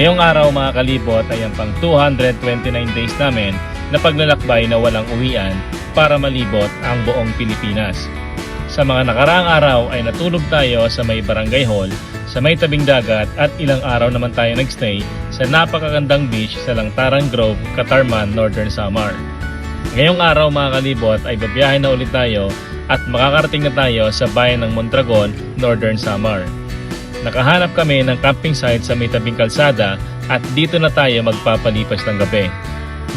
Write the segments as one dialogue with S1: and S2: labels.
S1: Ngayong araw mga kalibot ay ang pang 229 days namin na paglalakbay na walang uwian para malibot ang buong Pilipinas. Sa mga nakaraang araw ay natulog tayo sa may barangay hall, sa may tabing dagat at ilang araw naman tayo nagstay sa napakagandang beach sa Langtarang Grove, Catarman, Northern Samar. Ngayong araw mga kalibot ay babiyahe na ulit tayo at makakarating na tayo sa bayan ng Mondragon, Northern Samar. Nakahanap kami ng camping site sa may tabing kalsada at dito na tayo magpapalipas ng gabi.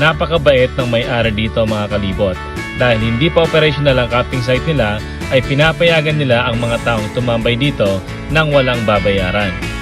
S1: Napakabait ng may-ari dito mga kalibot. Dahil hindi pa operational ang camping site nila, ay pinapayagan nila ang mga taong tumambay dito nang walang babayaran.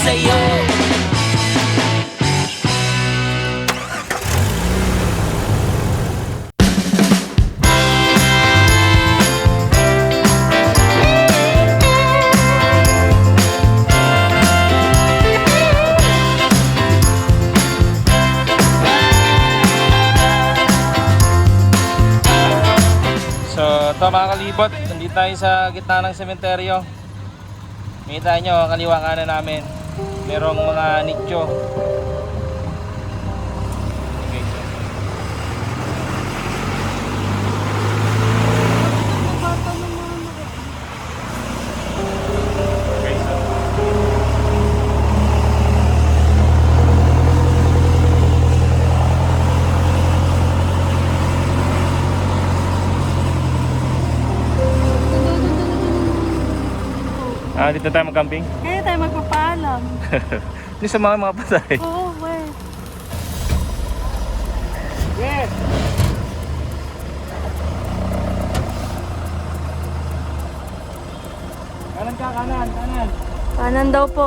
S2: Sa'yo
S1: So, ito mga kalibot, nandito tayo sa gitna ng sementeryo. Makita nyo, kaliwa kanan namin. Merong mga nicho. Okay. Okay. Ah, dito tayo mag-camping. Hindi sa mga mga patay.
S3: Oo, well.
S1: Yes! Kanan ka, kanan, kanan.
S3: Kanan daw po.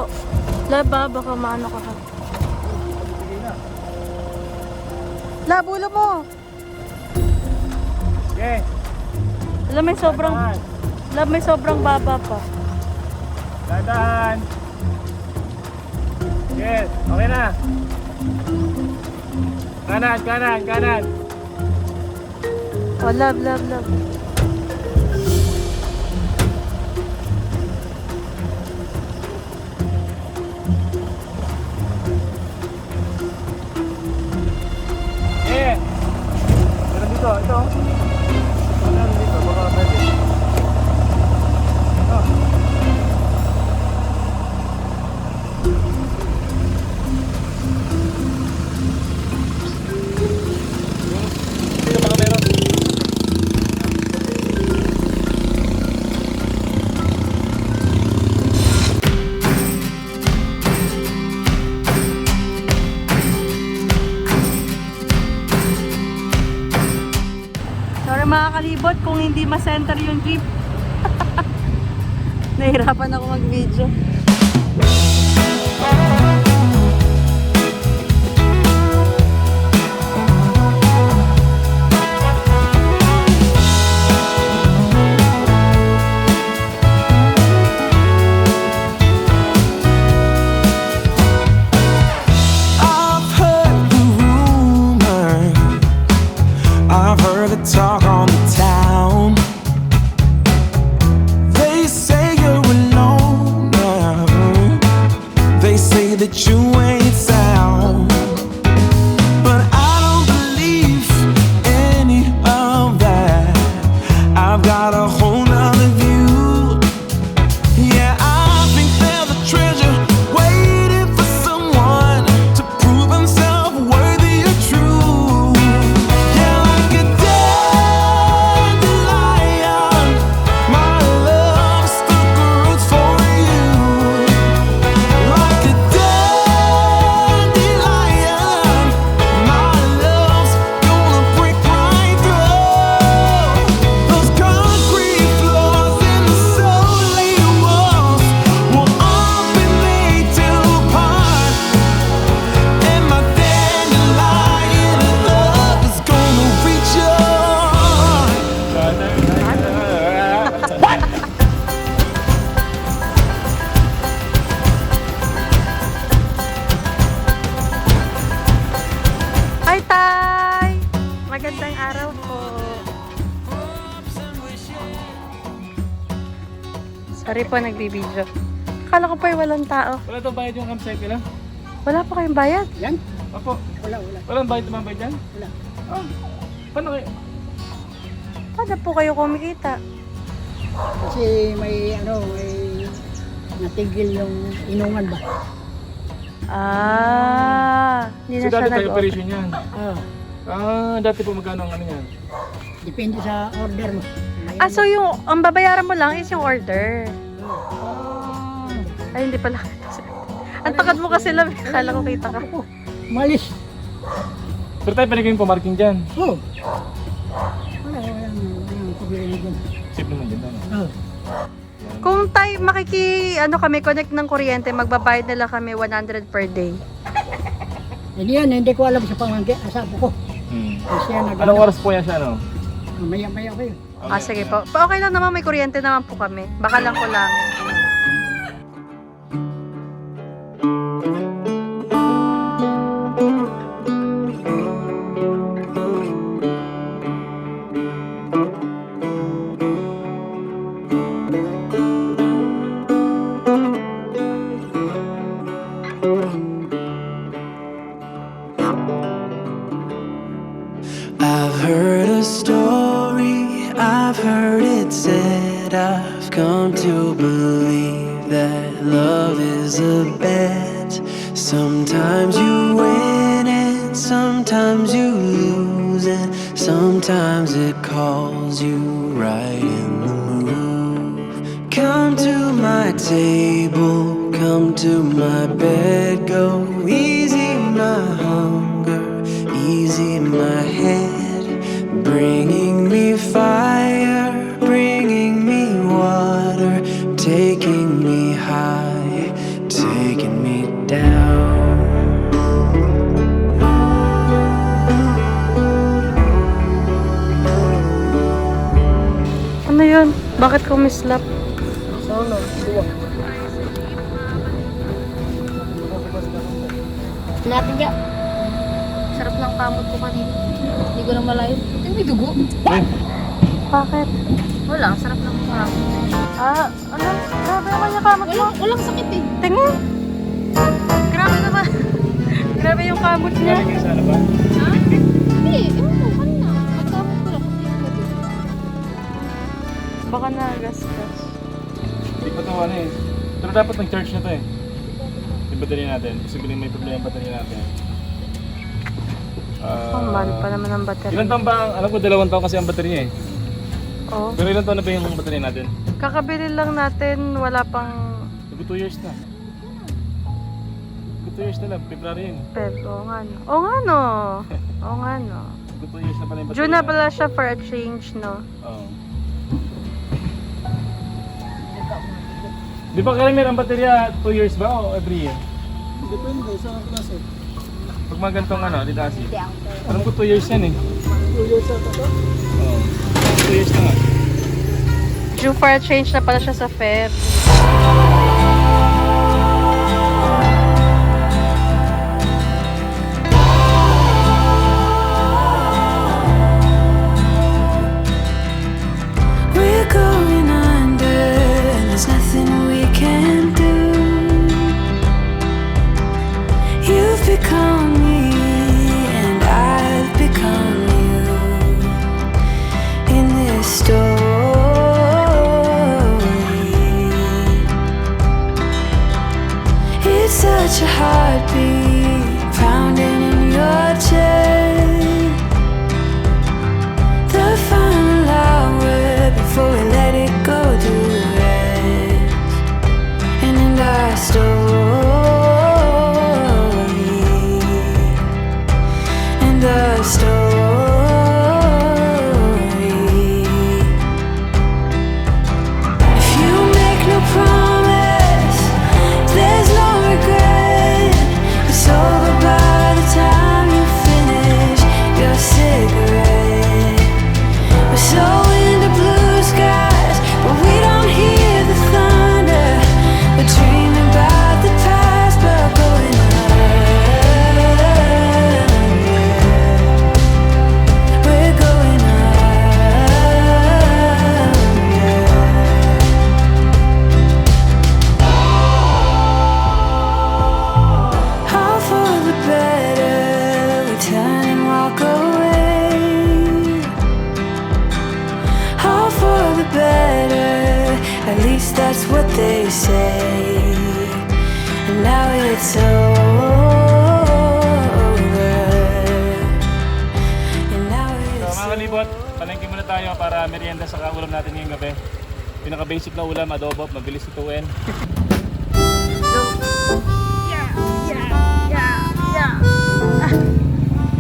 S3: Laba, baka maano ka
S1: na.
S3: Labulo mo.
S1: Okay.
S3: Alam, may sobrang, lab, may sobrang baba pa.
S1: Dahan. Yes, okay na. Kanan, kanan, kanan.
S3: Oh, lab, lab, lab. Kalibot kung hindi ma-center yung jeep. Nahirapan ako mag-video.
S4: Sorry po, nagbibideo. Akala ko pa yung walang tao.
S1: Wala daw bayad yung campsite nila?
S4: Wala pa kayong bayad.
S5: Yan?
S1: Opo.
S5: Wala, wala.
S1: Walang bayad tumambay dyan?
S5: Wala.
S1: Ah, paano kayo?
S4: Paano po kayo kumikita?
S5: Kasi may ano, may natigil yung inungan ba?
S4: Ah, hindi
S1: So
S4: na siya
S1: dati tayo
S4: nag
S1: operation yan.
S5: Ah,
S1: Ah, dati po magkano ang ano yan?
S5: depende sa order mo. May
S4: Ah, so yung, ang babayaran mo lang is yung order. Ay, hindi pala. Ang takad mo kasi lang. Akala ko kita ka.
S5: Malis.
S1: Pero tayo pwede kayong pumarking dyan.
S5: Oh. Wala, wala.
S1: Safe naman dyan.
S5: Oh.
S4: Kung tayo makiki, ano kami, connect ng kuryente, magbabayad nila kami 100 per day.
S5: Hindi yan, hindi ko alam sa pamangkin, asapo ko.
S1: Hmm.
S5: Kasi yan, nag-
S1: Anong oras po yan siya, ano?
S5: Maya-maya kayo.
S4: Ah, sige po. Okay lang naman, may kuryente naman po kami. Baka lang ko lang.
S3: Sometimes it calls you right in the move. Come to my table, come to my bed, go easy my hunger, easy my head, bringing me fire,
S4: Bakit ko mislap?
S5: Solo, duwa.
S6: Natin niya. Sarap ng kamot ko kanina. Hindi ko na malayo. Ay, may dugo.
S1: Eh,
S4: Bakit?
S6: Wala, sarap ng kamot.
S4: Ah, ano? Grabe naman yung kamot mo.
S6: Walang, walang sakit eh.
S4: Tingin. Grabe naman. Grabe yung kamot niya.
S1: galing kayo sa ba?
S6: Ha? Hindi, ewan ko,
S4: Baka nagasgas.
S1: Hindi pa ito ano eh. Pero dapat nag-charge na to eh. Yung battery natin. Posibleng may problema yung battery natin. Ah,
S4: Ang mahal pa naman ang battery.
S1: Ilan taon ba? ang- Alam ko dalawang taon kasi ang battery niya eh.
S4: Oh.
S1: Pero ilan taon na ba yung battery natin?
S4: Kakabili lang natin, wala pang
S1: Nag 2 years na. Nag 2 years na lang. February yun.
S4: Feb. Oo nga no. Oo nga no. Oo nga no.
S1: Nag 2 years na pala yung battery
S4: June na pala siya for a change, no?
S1: Oo. Di ba karamihan ang baterya 2 years ba o every year?
S5: Depende sa klase.
S1: Pag mga ganitong ano.
S6: Hindi ako.
S1: Alam ko 2 years yan eh.
S5: Two years sa to.
S1: Oo. 2 years na nga.
S4: Due for a change na pala siya sa Feb.
S1: Merienda sa ulam natin ngayong gabi. Pinaka-basic na ulam, adobo, mabilis ituin.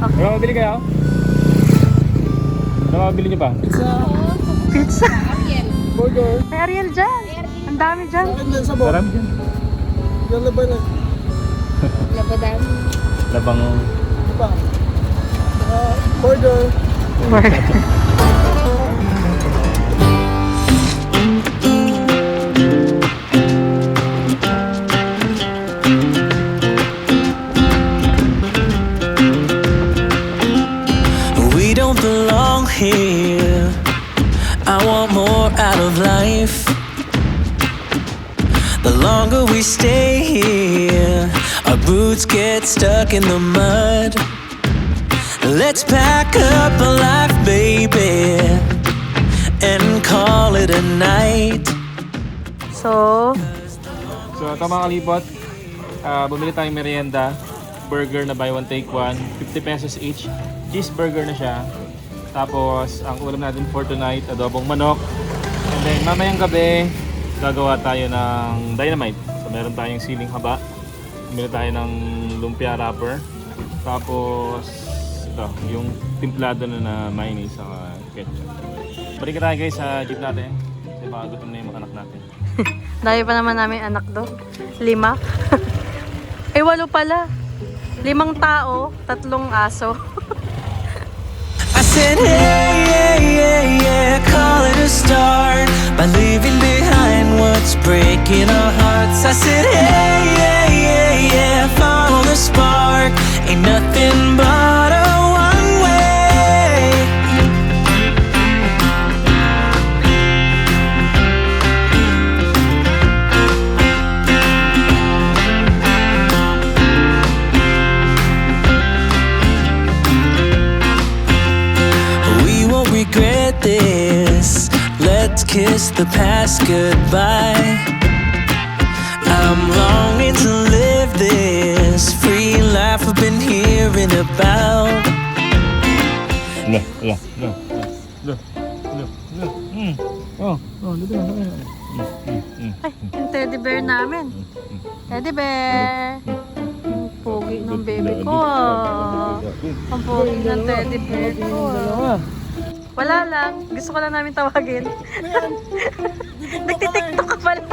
S1: Ano mabili kayo? Ano mabili nyo pa?
S7: Pizza.
S6: Ariel.
S8: Burger.
S7: May Ariel dyan. Ang dami dyan.
S1: Marami dyan.
S8: Yan na ba na?
S6: Labadan.
S1: Labang
S8: Ano pa? Ah, burger.
S3: Of life. The longer we stay here, our boots get stuck in the mud. Let's pack up a life, baby, and call it a night.
S7: So,
S1: So ito mga kalibot, ah, bumili tayong merienda, burger na buy one take one, 50 pesos each, cheeseburger na siya. Tapos ang ulam natin for tonight, adobong manok. Then mamayang gabi, gagawa tayo ng dynamite. So meron tayong siling haba, bumili tayo ng lumpia wrapper. Tapos ito, yung timplado na na mayonnaise sa ketchup. Balik tayo guys sa jeep natin. Kasi baka gutom na yung mga anak natin.
S7: dami pa naman namin anak do. Lima. eh, walo pala. Limang tao, tatlong aso.
S3: I said, hey, yeah, the past goodbye. I'm longing to live this free life I've been hearing about.
S1: No, no, no, no, no, no, mm. Oh, oh, dito na, dito na. Mm, mm, mm.
S7: Ay, yung teddy bear namin. Teddy bear. Ang pogi ng baby ko. Ang pogi ng teddy bear ko. Wala lang. Gusto ko lang namin tawagin. Nagtitiktok ka pala.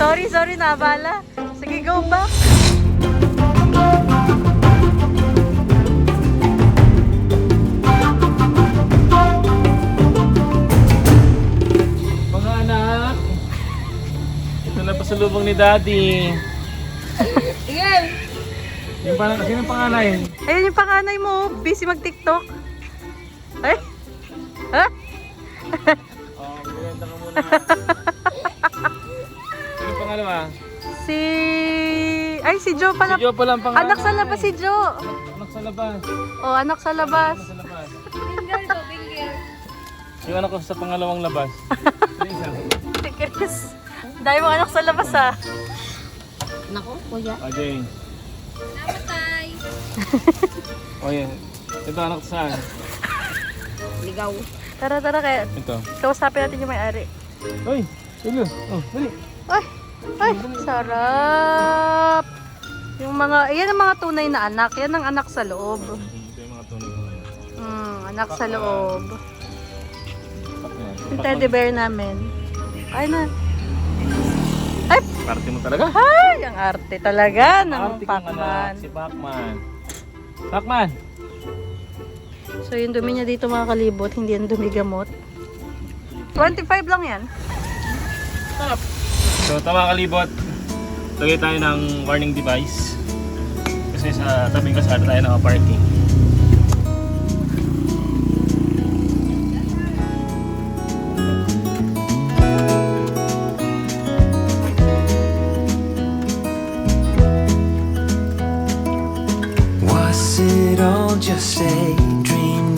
S7: sorry, sorry, nabala. Sige, go back.
S1: Mga anak, ito na pasalubong ni Daddy.
S6: Ariel.
S1: Yung parang kasi ng panganay.
S7: Ayun yung panganay mo. Busy mag-tiktok. Ay. Ha?
S1: Oh, maganda ka muna. Sino pangalawa?
S7: Si... Ay, si Joe pala.
S1: Si Joe pala ang panganay.
S7: Anak sa labas si Joe.
S1: Anak sa labas.
S7: Oh, anak sa labas.
S1: Anak sa labas.
S6: Finger to, finger.
S1: Yung anak ko sa pangalawang labas.
S7: Si Chris. Dahil mo anak sa labas ah.
S6: Nako, kuya.
S1: Oh, Jane.
S6: Namatay.
S1: Oh, yan. Ito anak saan?
S6: Ligaw.
S7: Tara, tara, kaya
S1: Ito.
S7: kausapin natin yung may-ari.
S1: Uy! Tulo! Oh, dali!
S7: Ay, ay, sarap. Yung mga, yan ang mga tunay na anak. Yan ang anak sa loob.
S1: Ito yung mga tunog ko ngayon.
S7: Hmm, anak sa loob.
S1: Pak na.
S7: Yung teddy bear namin. Ay na. Ay,
S1: Parte mo talaga?
S7: ay, ang arte talaga ng
S1: Arte kang anak,
S7: Pacman.
S1: Si Pacman. Pacman!
S7: So yung dumi niya dito mga kalibot, hindi yan dumi gamot. 25 lang yan.
S1: So, tama kalibot. Lagay tayo ng warning device. Kasi sa tabing kasada tayo naka-parking.
S3: Was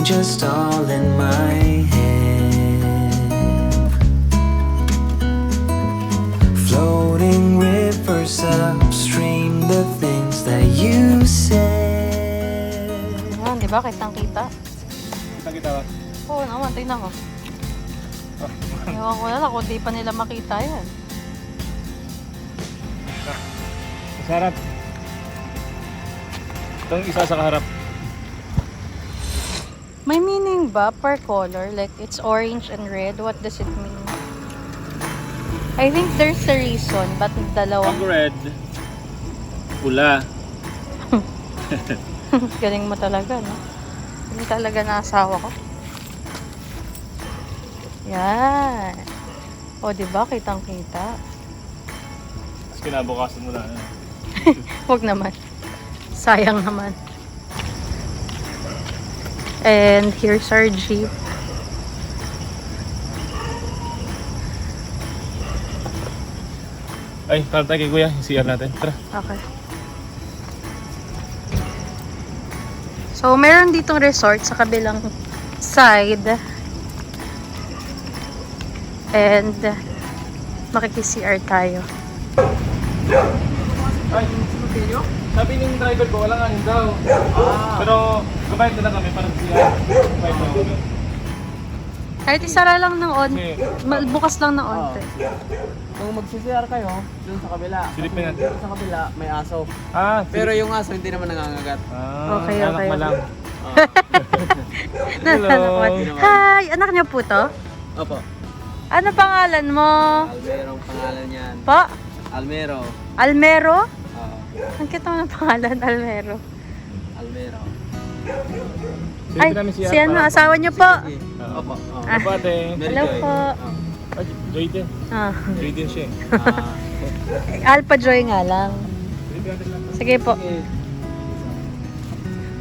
S3: just all in my head? Floating things that you said.
S7: Yan, di ba? Kitang kita.
S1: Nakita ka?
S7: Oo naman, tingnan ko. Ewan ko na lang kung di pa nila makita yan.
S1: Sa harap. Itong isa sa kaharap.
S7: May meaning ba per color? Like, it's orange and red. What does it mean? I think there's a reason, but dalawang
S1: Pag red, pula.
S7: galing mo talaga, no? Hindi talaga na asawa ko. Yan. O, di ba? Kitang-kita.
S1: Tapos kinabukasan mo na. ano.
S7: Huwag naman. Sayang naman. And here's our jeep.
S1: Ay, tara tayo kay kuya. Yung CR natin. Tara.
S7: Okay. So, meron ditong resort sa kabilang side. And, makikis-CR tayo.
S1: Ay, sabi ng driver ko, walang anin daw. Pero, kabayad na lang kami para sa CR. Kabayad na kami.
S7: Kahit isara lang ng on, ma- bukas lang ng onte.
S9: Kung mag-CCR kayo, dun sa kabila.
S1: silipin natin.
S9: Dun sa kabila, may aso.
S1: Ah,
S9: Pero yung aso hindi naman nangangagat.
S1: Ah,
S7: Okay,
S1: anak
S7: okay,
S1: mo lang. Hello.
S7: Hi! Anak niyo po to?
S9: Opo.
S7: Ano pangalan mo?
S9: Almero ang pangalan niyan.
S7: Po?
S9: Almero.
S7: Almero?
S9: Oo.
S7: Ang kita mo ng pangalan, Almero.
S9: Almero.
S7: Ay,
S1: CR
S7: si ano, asawa niyo po?
S1: Oo.
S9: Opo.
S7: Ah.
S1: Ate?
S9: Mary
S7: Hello
S9: Joy.
S7: po.
S1: Ay, Joy din.
S7: Ah,
S1: Joy din siya eh.
S9: Ah,
S7: Alpha Joy nga lang. Sige po.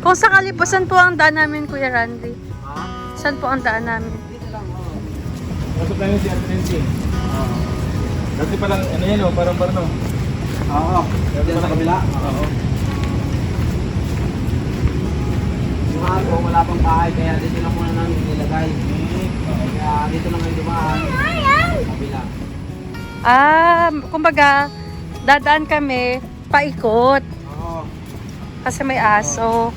S7: Kung sakali po, saan po ang daan namin, Kuya Randy?
S9: Ah,
S7: Saan po ang daan namin?
S9: dito lang. oo.
S1: Pasok namin si Ate Nancy.
S9: Oo.
S1: Dati palang, ano yan o, parang parang no.
S9: Oo. Dito sa kabila.
S1: Oo.
S9: Aso, wala pang bahay, kaya dito lang muna namin nilagay. Kaya dito lang kayo dumaan. Kabila.
S7: Ah, kumbaga, dadaan kami, paikot.
S9: Oo.
S7: Kasi may aso.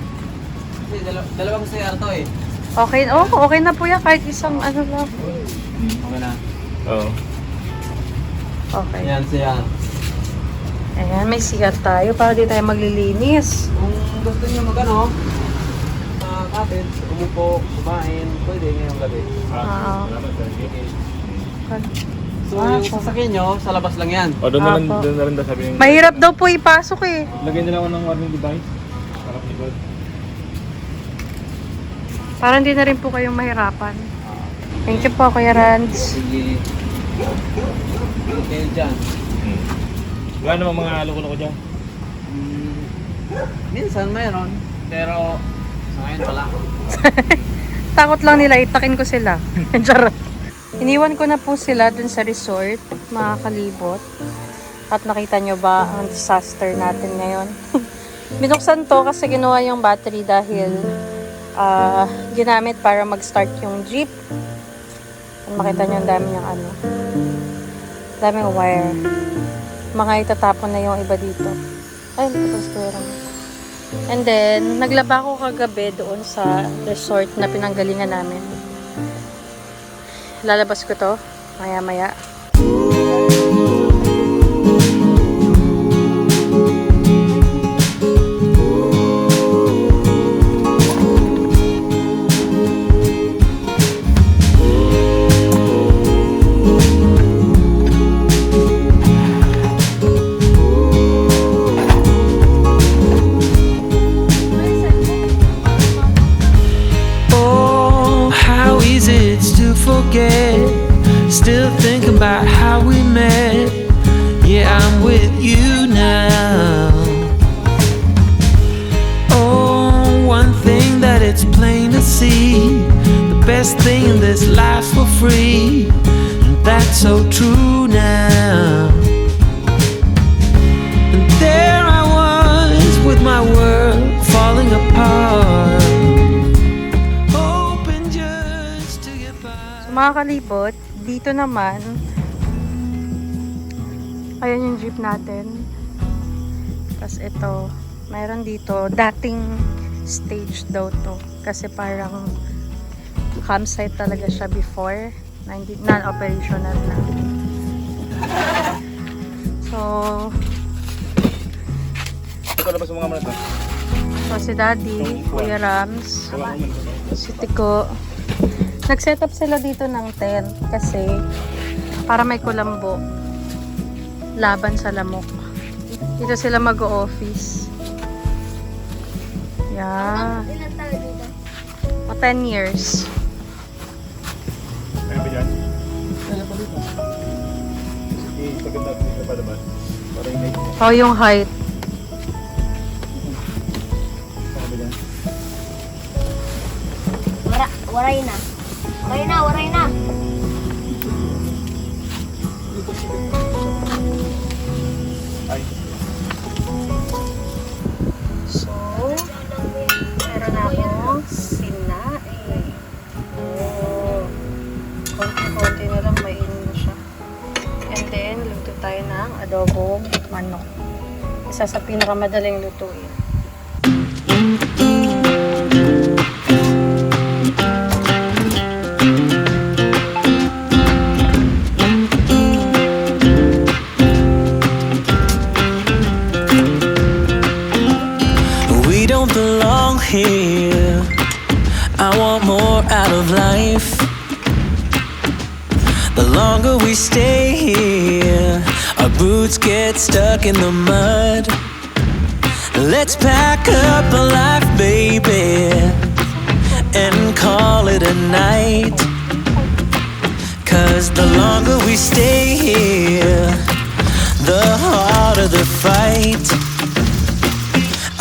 S9: Kasi dalaw- dalawang CR to eh.
S7: Okay, oh, okay na po yan, kahit isang ano lang.
S9: Okay na.
S1: Oo.
S7: Okay.
S9: Ayan CR.
S7: Ayan, may sigat tayo para di tayo maglilinis.
S9: Kung gusto niyo magano, uh, cottage, umupo, kumain, pwede ngayong gabi.
S7: Ah.
S1: sir.
S9: So
S7: Ah,
S9: yung
S7: so-
S9: sasakyan nyo, sa labas lang yan.
S1: O, doon na, lang,
S7: Apo.
S1: doon na rin daw sabi yung...
S7: Mahirap daw po ipasok eh.
S1: Lagyan nila ako ng warning device. Harap ni God.
S7: Para hindi na rin po kayong mahirapan. Thank you po, Kuya Rands.
S9: Sige. Okay dyan.
S1: Hmm. Wala namang mga loko-loko dyan.
S9: Mm, minsan mayroon, pero ngayon wala.
S7: Takot lang nila, itakin ko sila. Charot. Iniwan ko na po sila dun sa resort, mga kalibot. At nakita nyo ba ang disaster natin ngayon? Binuksan to kasi ginawa yung battery dahil ah, ginamit para mag-start yung jeep. At makita nyo ang dami niyang ano. Daming wire. Mga itatapon na yung iba dito. Ay, tapos ko yun. And then, naglaba ko kagabi doon sa resort na pinanggalingan namin. Lalabas ko to, maya-maya. Naman, ayan yung jeep natin. Tapos ito, mayroon dito, dating stage daw to. Kasi parang campsite talaga siya before. Non-operational na. So,
S1: Ito labas mo nga muna ito.
S7: so si Daddy, Kuya Rams, si Tiko. Nag-set up sila dito ng tent kasi para may kulambo. Laban sa lamok. Dito sila mag-office. Yeah.
S6: Ilan tayo dito?
S7: O 10 years.
S1: Ayun ba dyan? Kaya pa dito. Isagad natin dito pa naman. Para yung height.
S7: O yung height.
S1: Saan ba dyan?
S6: Wara, waray na. Waray na.
S1: Ay.
S7: So, meron na akong sinaing. Oh. Konti-konti na lang mainin na siya. And then, luto tayo ng adobong manok. Isa sa pinakamadaling lutuin.
S3: In the mud. Let's pack up a life, baby, and call it a night. Cause the longer we stay here, the harder the fight.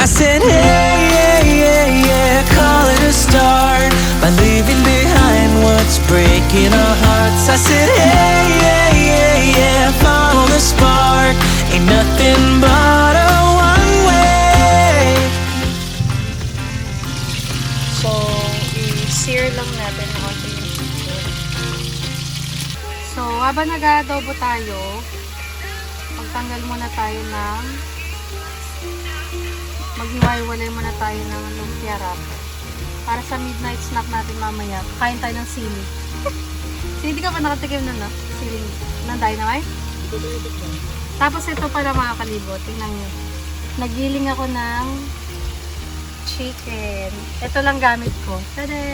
S3: I said, hey, yeah, yeah, yeah, call it a start by leaving behind what's breaking our hearts. I said, hey, yeah, yeah,
S7: habang nag-adobo tayo, magtanggal muna tayo ng maghiwa-hiwalay muna tayo ng lumpia wrapper. Para sa midnight snack natin mamaya, kain tayo ng sili. Sili, di ka pa nakatikim na no? Sili ng dynamite? Tapos ito para mga kalibot, tingnan nyo. Nagiling ako ng chicken. Ito lang gamit ko. Tada!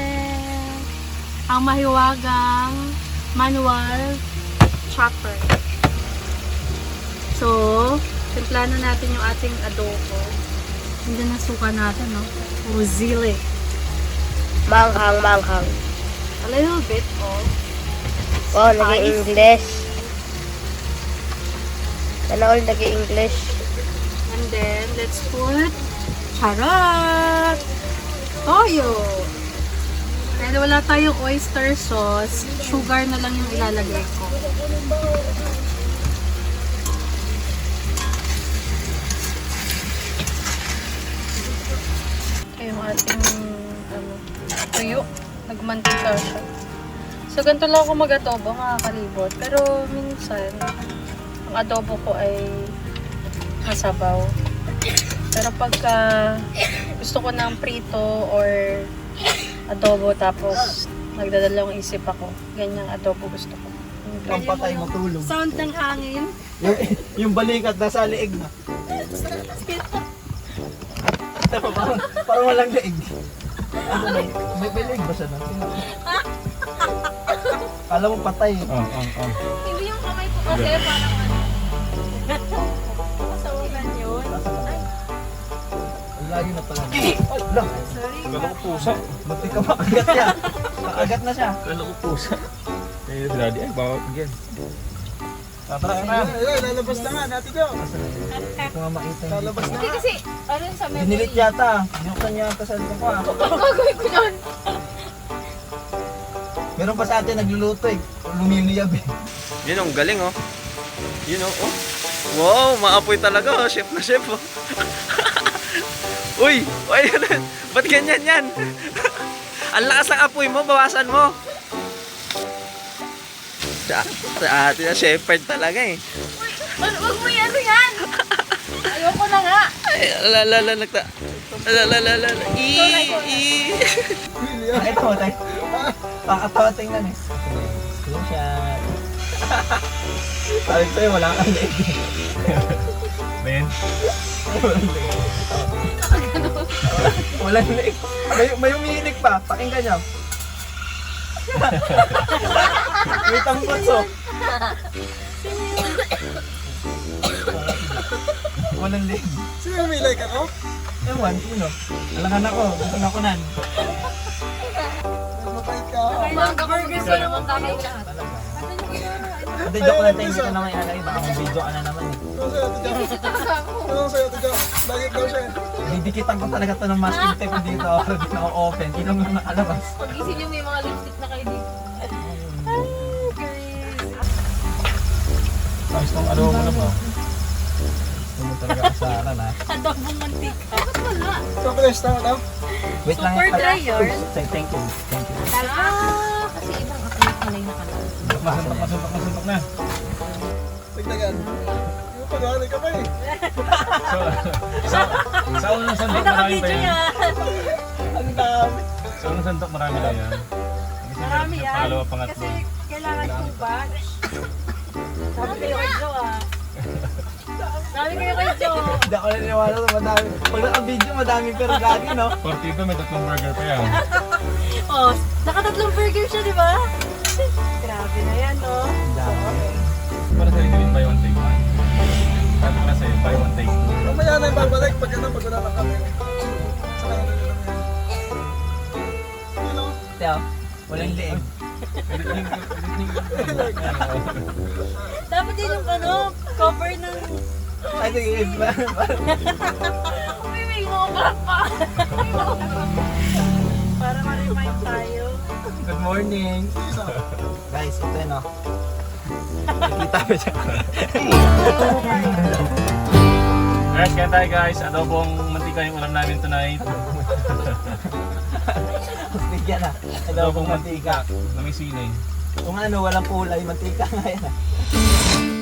S7: Ang mahiwagang manual chopper. So, timplahan na natin yung ating adobo. Hindi na suka natin, no? Puro zili.
S6: Manghang, manghang.
S7: A little bit of
S6: Wow, nag-English. Sana all nag-English.
S7: And then, let's put charot! Toyo! Dahil wala tayong oyster sauce, sugar na lang yung ilalagay ko. Yung ating ano, tuyo. Nagmantika siya. So, ganito lang ako mag-adobo, mga kalibot. Pero minsan, ang adobo ko ay masabaw. Pero pagka gusto ko ng prito or adobo tapos nagdadalawang isip ako, ganyang adobo gusto ko.
S8: Ang patay matulog.
S7: Sound ng hangin.
S8: Yung, yung balikat nasa liig na. parang, parang walang liig. Ano may, may, liig ba siya na? Kala mo patay.
S1: Oh, oh, oh.
S6: Hindi yung kamay ko kasi parang
S8: layo na pala. Ala,
S1: Kala ko pusa.
S8: buti ka makagat niya. Makagat na siya.
S1: Kala ko pusa. Eh, daddy, ay, baka again.
S8: Tara na. Lalabas na nga natin yun. Ito nga makita. Lalabas na
S6: Hindi kasi, ano sa memory.
S8: Dinilit yata. Binuksan niya ata sa ko ah.
S6: Ano gagawin ko nun?
S8: Meron pa sa atin nagluluto eh. Lumiliyab eh.
S10: Yun ang galing oh. Yun oh. oh. Wow, maapoy talaga oh. Chef na chef oh. Uy, ay, ba't ganyan yan? ang lakas ng apoy mo, bawasan mo. Sa, sa atin na shepherd talaga eh.
S6: Wag wag mo yan, ano yan? Ayoko na nga.
S10: Ay, la la la nagta. La la la la. la. I i.
S8: Ito tayo. Pakatawa tingnan eh. Screenshot. Sabi ko eh, wala kang leg.
S1: Men,
S8: Walang leg. May, may umiinig pa. Pakinggan niyo. may tangkot oh. Walang leg.
S11: Sino may like ako?
S8: Ewan, sino? Alangan ako. Gusto na kunan.
S11: Mabait ka.
S6: Na naman kami lahat.
S8: Hindi, joke lang tayo. Hindi ka naman ilalagay. Baka may video ka na naman eh.
S11: Ano sa'yo? Ano sa'yo, Tija? Diet daw siya.
S8: Didikitan ko talaga to ng masking tape dito. Hindi na ako open. Ilong lang nakalabas.
S6: Pag-isip niyo may mga lipstick na kayo dito.
S1: ayos tong ano mo na ba?
S8: Mo talaga kasaran ha.
S6: Adobong mantika. Bakit wala?
S11: Chocolate, tama daw?
S8: Wait lang.
S6: Super
S8: Ay,
S6: dry yun.
S8: Thank thank you. Thank you.
S6: Ah, nakalala.
S1: Masuntok, masuntok, masuntok na.
S11: Tigdagan. Yung pag-aaral ka pa eh.
S1: So, sa, sa unang sandok marami pa yan.
S8: Ang dami.
S1: Sa unang sandok marami na yan.
S7: Marami yan.
S1: yung Pangalawa, pangatlo.
S7: Kasi kailangan two batch. Sabi kayo kay Joe ah. Sabi kayo kay Joe.
S8: Hindi ako naniniwala sa madami. Pag naka-video, madami pero gagi, no?
S1: 42 may tatlong burger pa yan.
S7: Oh, nakatatlong burger siya, di ba? Grabe na yan, no?
S8: Ang dami.
S1: Para sa'yo gawin buy one take one. Sabi ko na sa'yo, buy one take two.
S11: Mamaya na yung babalik pag ano, pag wala lang kami. Sa kanila nila lang yan. Yun o.
S8: Teo, walang liig.
S7: Dapat din yung ano, cover ng...
S8: Ay, sige.
S7: Uy, may ngobra pa. Para ma-remind tayo.
S8: Good morning. Guys, ito yun, no? Nakita ko siya.
S1: Guys, kaya tayo guys. Adobong mantika yung ulam namin tonight.
S8: Bigyan na. Adobong mantika.
S1: May sili.
S8: Kung ano, walang kulay, mantika nga yan. ah.